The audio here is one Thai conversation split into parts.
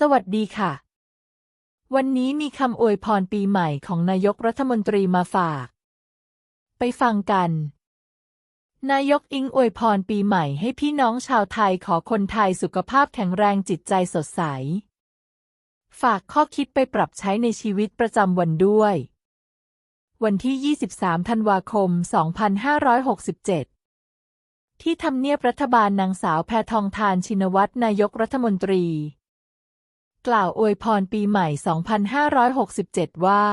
สวัสดีค่ะ วันนี้มีคำอวยพรปีใหม่ของนายกรัฐมนตรีมาฝาก ไปฟังกัน นายกอิงอวยพรปีใหม่ให้พี่น้องชาวไทยขอคนไทยสุขภาพแข็งแรงจิตใจสดใส ฝากข้อคิดไปปรับใช้ในชีวิตประจำวันด้วย วันที่ 23 ธันวาคม 2567ที่ทำเนียบรัฐบาลนางสาวแพทองทานชินวัตรนายกรัฐมนตรี กล่าวอวยพรปีใหม่ 2567 ว่า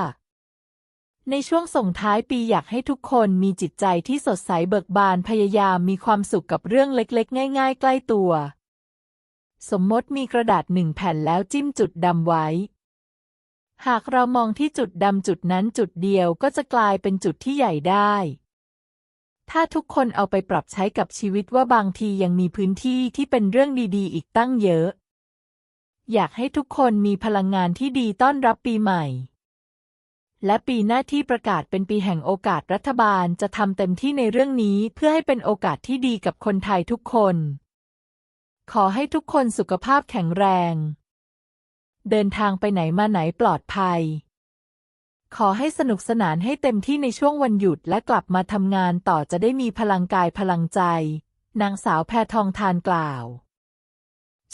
ในช่วงส่งท้ายปีอยากให้ทุกคนมีจิตใจที่สดใสเบิกบานพยายามมีความสุขกับเรื่องเล็กๆ ง่าย ๆ ใกล้ตัว สมมติมีกระดาษหนึ่งแผ่นแล้วจิ้มจุดดำไว้ หากเรามองที่จุดดำจุดนั้นจุดเดียวก็จะกลายเป็นจุดที่ใหญ่ได้ถ้าทุกคนเอาไปปรับใช้กับชีวิตว่าบางทียังมีพื้นที่ที่เป็นเรื่องดี ๆ อีกตั้งเยอะ อยากให้ทุกคนมีพลังงานที่ดีต้อนรับปีใหม่ และปีหน้าที่ประกาศเป็นปีแห่งโอกาสรัฐบาลจะทำเต็มที่ในเรื่องนี้เพื่อให้เป็นโอกาสที่ดีกับคนไทยทุกคน ขอให้ทุกคนสุขภาพแข็งแรง เดินทางไปไหนมาไหนปลอดภัย ขอให้สนุกสนานให้เต็มที่ในช่วงวันหยุดและกลับมาทำงานต่อจะได้มีพลังกายพลังใจ นางสาวแพทองทานกล่าว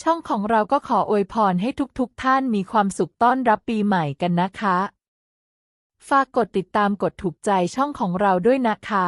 ช่องของเราก็ขออวยพรให้ทุกๆทท่านมีความสุขต้อนรับปีใหม่กันนะคะ ฝากกดติดตามกดถูกใจช่องของเราด้วยนะคะ